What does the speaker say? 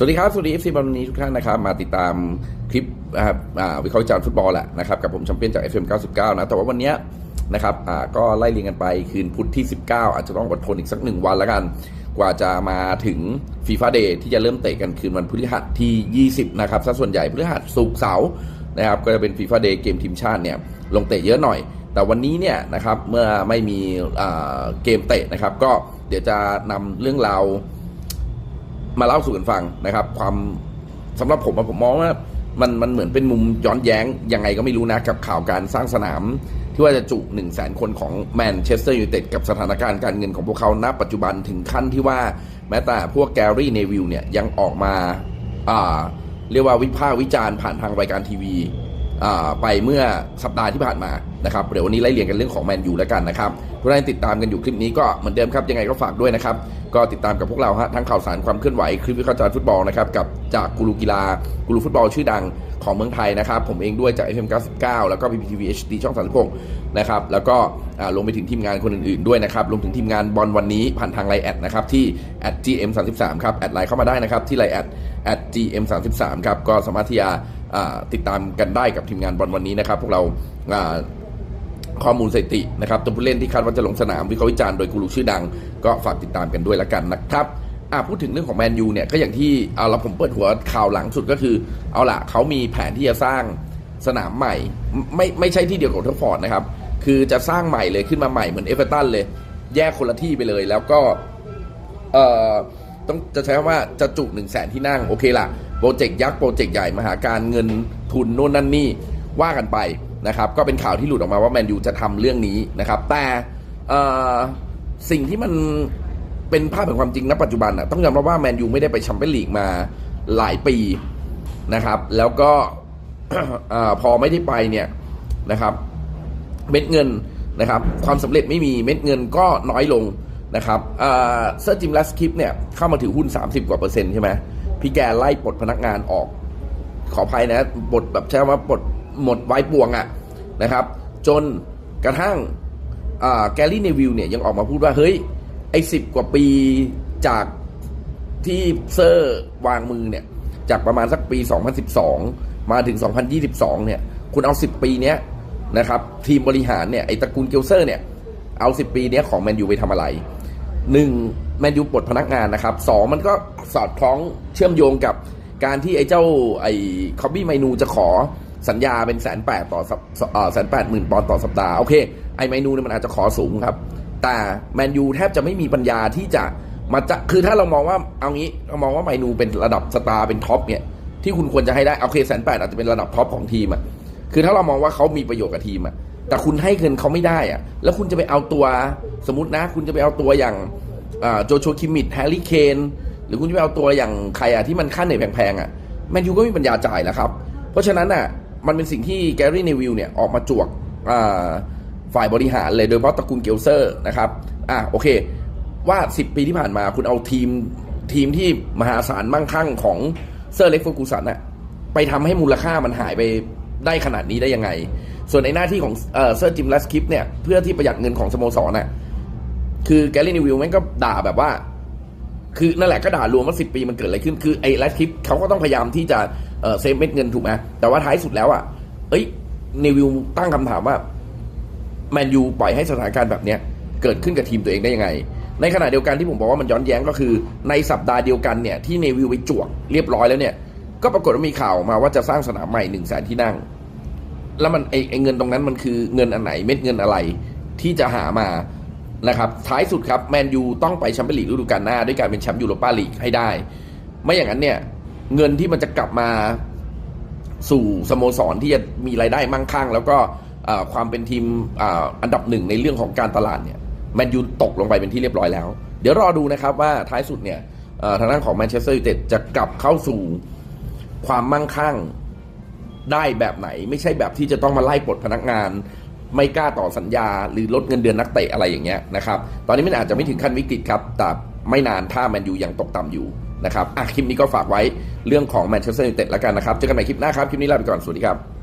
สวัสดีครับ สวัสดีเอฟซีบอลนี้ทุกท่านนะครับ มาติดตามคลิปนะครับวิเคราะห์จารฟุตบอลแหละนะครับ กับผมแชมเปี้ยนจาก FM 99 นะ แต่ว่าวันนี้นะครับก็ไล่เรียงกันไปคืนพุธที่ 19 อาจจะต้องอดทนอีกสักหนึ่งวันแล้วกัน กว่าจะมาถึงฟีฟ่าเดย์ที่จะเริ่มเตะกันคืนวันพฤหัสที่ 20 นะครับซะส่วนใหญ่พฤหัสศุกเสาร์นะครับก็จะเป็นฟีฟ่าเดย์เกมทีมชาติเนี่ยลงเตะเยอะหน่อย แต่วันนี้เนี่ยนะครับเมื่อไม่มีเกมเตะนะครับก็เดี๋ยวจะนำเรื่องราว มาเล่าสู่กันฟังนะครับ ความสำหรับผมผมมองว่ามันมันเหมือนเป็นมุมย้อนแย้งยังไงก็ไม่รู้นะกับข่าวการสร้างสนาม ที่ว่าจะจุ1 0 0 0 0แสนคนของแมนเชสเตอร์ยูไนเต็ดกับสถานการณ์การเงินของพวกเขาณปัจจุบันถึงขั้นที่ว่าแม้แต่พวกแกรี่เนวิลเนี่ยยังออกมาอ่าเรียกว่าวิพากษ์วิจารณ์ผ่านทางรายการทีวีอ่าไปเมื่อสัปดาห์ที่ผ่านมา นะครับเดี๋ยววันนี้ไล่เรียงกันเรื่องของแมนยูแล้วกันนะครับทุกท่านติดตามกันอยู่คลิปนี้ก็เหมือนเดิมครับยังไงก็ฝากด้วยนะครับก็ติดตามกับพวกเราฮะทั้งข่าวสารความเคลื่อนไหวคลิปวิเคราะห์จารฟุตบอลนะครับกับจากกูรูกีฬากูรูฟุตบอลชื่อดังของเมืองไทยนะครับผมเองด้วยจาก FM 99 แล้วก็ PPTV HD ช่อง 36 นะครับแล้วก็อ่ารวมไปถึงทีมงานคนอื่นๆด้วยนะครับรวมถึงทีมงานบอลวันนี้ผ่านทางไลน์แอดนะครับที่ @gm33 ครับแอดไลน์เข้ามาได้นะครับที่ไลน์แอด @gm33 ครับก็สามารถที่จะติดตามกันได้กับทีมงานบอลวันนี้นะครับพวกเรา ข้อมูลสถิตินะครับตัวผู้เล่นที่คาดว่าจะลงสนามวิเคราะห์วิจารณ์โดยกูรูชื่อดัง ก็ฝากติดตามกันด้วยละกันนะครับอะพูดถึงเรื่องของแมนยูเนี่ยก็อย่างที่เอาละผมเปิดหัวข่าวหลังสุดก็คือ เอาละเขามีแผนที่จะสร้างสนามใหม่ ไม่ไม่ใช่ที่เดียวกับทอร์ฟอร์ดนะครับ คือจะสร้างใหม่เลยขึ้นมาใหม่เหมือนเอเวอร์ตันเลย แยกคนละที่ไปเลย แล้วก็เอ่อต้องจะใช้คำว่าจะจุหนึ่งแสนที่นั่งโอเคล่ะโปรเจกต์ยักษ์โปรเจกต์ใหญ่มหาการเงินทุนโน่นนั่นนี่ว่ากันไป นะครับก็เป็นข่าวที่หลุดออกมาว่าแมนยูจะทำเรื่องนี้นะครับแต่สิ่งที่มันเป็นภาพแห่งความจริงณปัจจุบันอะต้องยอมรับว่าแมนยูไม่ได้ไปแชมเปี้ยนลีกมาหลายปีนะครับ แล้วก็พอไม่ได้ไปเนี่ยนะครับ เม็ดเงินนะครับ ความสำเร็จไม่มีเม็ดเงินก็น้อยลงนะครับเซอร์จิมลัสคิปเนี่ยเข้ามาถือหุ้น 30 กว่าเปอร์เซ็นต์ใช่ไหมพี่แกไล่ปลดพนักงานออก ขออภัยนะปลดแบบใช้คำว่าปลด หมดไว้ปวงอะนะครับ จนกระทั่งแกลลี่เนวิลเนี่ยยังออกมาพูดว่า เฮ้ย ไอ้สิบกว่าปีจากที่เซอร์วางมือเนี่ย จากประมาณสักปี 2012 มาถึง 2022 เนี่ย คุณเอา 10 ปีเนี้ยนะครับ ทีมบริหารเนี่ย ไอ้ตระกูลเกลเซอร์เนี่ย เอา 10 ปีเนี้ยของแมนยูไปทำอะไร 1. แมนยูปลดพนักงานนะครับ 2. มันก็สอดคล้องเชื่อมโยงกับการที่ไอ้เจ้าไอ้คอบบี้ไมนูจะขอ สัญญาเป็นแสนแปดต่อแสนแปดหมื่นปอนด์ต่อสัปดาห์โอเคไอ้ไมนูเนี่ยมันอาจจะขอสูงครับ แต่แมนยูแทบจะไม่มีปัญญาที่จะมาจะคือถ้าเรามองว่าเอางี้เรามองว่าไมนูเป็นระดับสตาร์เป็นท็อปเนี่ยที่คุณควรจะให้ได้โอเคแสนแปดอาจจะเป็นระดับท็อปของทีมอะคือถ้าเรามองว่าเขามีประโยชน์กับทีมอะแต่คุณให้เงินเขาไม่ได้อะแล้วคุณจะไปเอาตัวสมมตินะ คุณจะไปเอาตัวอย่างโจโชคิมิดแฮร์รี่เคนหรือคุณจะไปเอาตัวอย่างใครอะที่มันค่าเหนื่อยแพงๆอะแมนยูก็ม่มีปัญญาจ่ายแล้วครับ เพราะฉะนั้นอะ มันเป็นสิ่งที่แกรี่เนวิลเนี่ยออกมาจวกฝ่ายบริหารเลยโดยเฉพาะตระกูลเกลเซอร์นะครับอะโอเค ว่า 10 ปีที่ผ่านมาคุณเอาทีมทีมที่มหาศาลมั่งคั่งของเซอร์เล็กฟูกูสันอะไปทำให้มูลค่ามันหายไปได้ขนาดนี้ได้ยังไง ส่วนในหน้าที่ของเซอร์จิมลัสคิปเนี่ยเพื่อที่ประหยัดเงินของสโมสรน่ะคือแกรี่นิวิลแม่งก็ด่าแบบว่า คือนั่นแหละก็ด่ารวมว่าสิปีมันเกิดอะไรขึ้น คือไอ้ลฟ์คลิปเขาก็ต้องพยายามที่จะ เซฟเม็ดเงินถูกไหมแต่ว่าท้ายสุดแล้วอะ เอ้ยเนวิลตั้งคำถามว่าแมนยูปล่อยให้สถานการณ์แบบเนี้ยเกิดขึ้นกับทีมตัวเองได้ยังไง ในขณะเดียวกันที่ผมบอกว่ามันย้อนแย้งก็คือ ในสัปดาห์เดียวกันเนี่ยที่เนวิลไปจวกเรียบร้อยแล้วเนี่ย ก็ปรากฏว่ามีข่าวมาว่าจะสร้างสนามใหม่หนึ่งแสนที่นั่ง แล้วมันไอไอเงินตรงนั้นมันคือเงินอันไหนเม็ดเงินอะไรที่จะหามานะครับท้ายสุดครับแมนยูต้องไปแชมเปี้ยนลีกฤดูกาลหน้า ด้วยการเป็นแชมป์ยูโรปาลีกให้ได้ ไม่อย่างนั้นเนี่ย เงินที่มันจะกลับมาสู่สโมสรที่จะมีรายได้มั่งคั่ง แล้วก็ความเป็นทีมออันดับหนึ่งในเรื่องของการตลาดเนี่ยแมนยูตกลงไปเป็นที่เรียบร้อยแล้ว เดี๋ยวรอดูนะครับว่าท้ายสุดเนี่ยทางด้านของแมนเชสเตอร์ยูไนเต็ดจะกลับเข้าสู่ความมั่งคั่งได้แบบไหน ไม่ใช่แบบที่จะต้องมาไล่ปลดพนักงาน ไม่กล้าต่อสัญญา หรือลดเงินเดือนนักเตะอะไรอย่างเงี้ยนะครับตอนนี้มันอาจจะไม่ถึงขั้นวิกฤตครับแต่ไม่นานถ้าแมนยูยังตกต่ำอยู่ นะครับอะคลิปนี้ก็ฝากไว้เรื่องของแมนเชสเตอร์ยูไนเต็ดแล้วกันนะครับ เจอกันใหม่คลิปหน้าครับ คลิปนี้ลาไปก่อน สวัสดีครับ